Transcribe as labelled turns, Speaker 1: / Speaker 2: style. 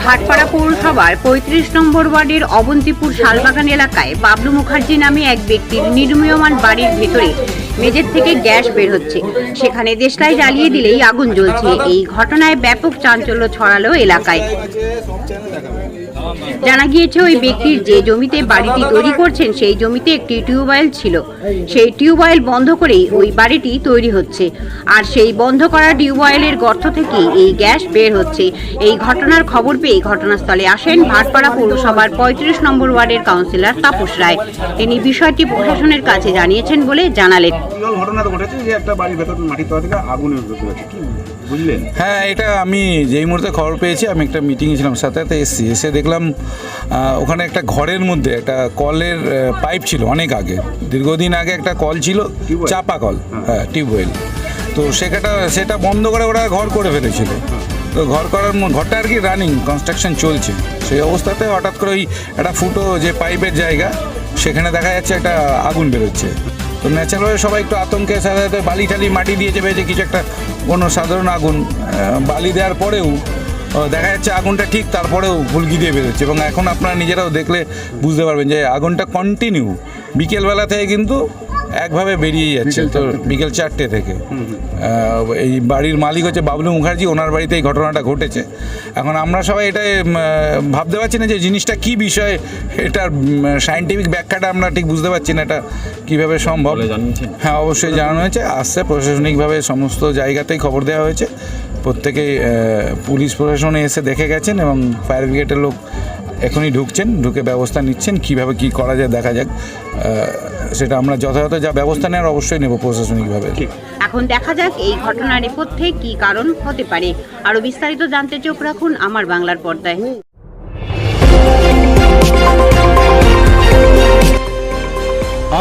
Speaker 1: ভাটপাড়া পৌরসভার পঁয়ত্রিশ নম্বর ওয়ার্ডের অবন্তিপুর শালবাগান এলাকায় বাবলু মুখার্জি নামে এক ব্যক্তির নির্মীয়মান বাড়ির ভেতরে মেঝের থেকে গ্যাস বের হচ্ছে। সেখানে দেশলাই জ্বালিয়ে দিলেই আগুন জ্বলছে। এই ঘটনায় ব্যাপক চাঞ্চল্য ছড়ালো এলাকায়। জানা গিয়েছে, ওই ব্যক্তির যে জমিতে বাড়িটি তৈরি করছেন, সেই জমিতে একটি টিউবওয়েল ছিল। সেই টিউবওয়েল বন্ধ করেই ওই বাড়িটি তৈরি হচ্ছে। আর সেই বন্ধ করা টিউবওয়েলের গর্ত থেকে এই গ্যাস বের হচ্ছে। এই ঘটনার খবর পেয়ে ঘটনাস্থলে আসেন ভাটপাড়া পৌরসভার পঁয়ত্রিশ নম্বর ওয়ার্ডের কাউন্সিলর তাপস রায়। তিনি বিষয়টি প্রশাসনের কাছে জানিয়েছেন বলে জানালেন।
Speaker 2: বিরল ঘটনা তো ঘটেছে যে একটা বাড়ির ভেতর মাটির তলা থেকে আছে কি বুঝলেন?
Speaker 3: হ্যাঁ এটা আমি যেই মুহূর্তে খবর পেয়েছি আমি একটা মিটিংয়ে ছিলাম সাথে এসেছি। এসে দেখলাম ওখানে একটা ঘরের মধ্যে একটা কলের পাইপ ছিল অনেক আগে। দীর্ঘদিন আগে একটা কল ছিল চাপা কল হ্যাঁ। টিউবওয়েল। তো সেটা সেটা বন্ধ করে ওরা ঘর করে ফেলেছিল। তো ঘর করার ঘরটা আর কি রানিং কনস্ট্রাকশন চলছে। সেই অবস্থাতে হঠাৎ করে ওই একটা ফুটো যে পাইপের জায়গা সেখানে দেখা যাচ্ছে একটা আগুন বেরোচ্ছে। তো ন্যাচারালি সবাই একটু আতঙ্কে সাথে সাথে বালি টালি মাটি দিয়ে চেপে যে কিছু একটা কোনো সাধারণ আগুন। বালি দেওয়ার পরেও দেখা যাচ্ছে আগুনটা ঠিক তারপরেও ফুলকি দিয়ে বেরোচ্ছে। এবং এখন আপনারা নিজেরাও দেখলে বুঝতে পারবেন যে আগুনটা কন্টিনিউ বিকেলবেলা থেকে কিন্তু একভাবে বেরিয়ে যাচ্ছে তো বিকেল চারটে থেকে। এই বাড়ির মালিক হচ্ছে বাবলু মুখার্জি ওনার বাড়িতে এই ঘটনাটা ঘটেছে। এখন আমরা সবাই এটা ভাবতে পারছি না যে জিনিসটা কি বিষয় এটার সায়েন্টিফিক ব্যাখ্যাটা আমরা ঠিক বুঝতে পারছি না এটা কীভাবে সম্ভব? হ্যাঁ অবশ্যই জানানো হয়েছে। আসছে প্রশাসনিকভাবে সমস্ত জায়গাতেই খবর দেওয়া হয়েছে। প্রত্যেকেই পুলিশ প্রশাসনে এসে দেখে গেছেন এবং ফায়ার ব্রিগেডের লোক এখনই ঢুকছেন ঢুকে ব্যবস্থা নিচ্ছেন। কীভাবে কি করা যায় দেখা যাক। সেটা আমরা যথাযথ যা ব্যবস্থা নেওয়ার অবশ্যই নেব প্রশাসনিকভাবে।
Speaker 1: এখন দেখা যাক এই ঘটনার নেপথ্যে কি কারণ হতে পারে। আরও বিস্তারিত জানতে চোখ রাখুন আমার বাংলার পর্দায়।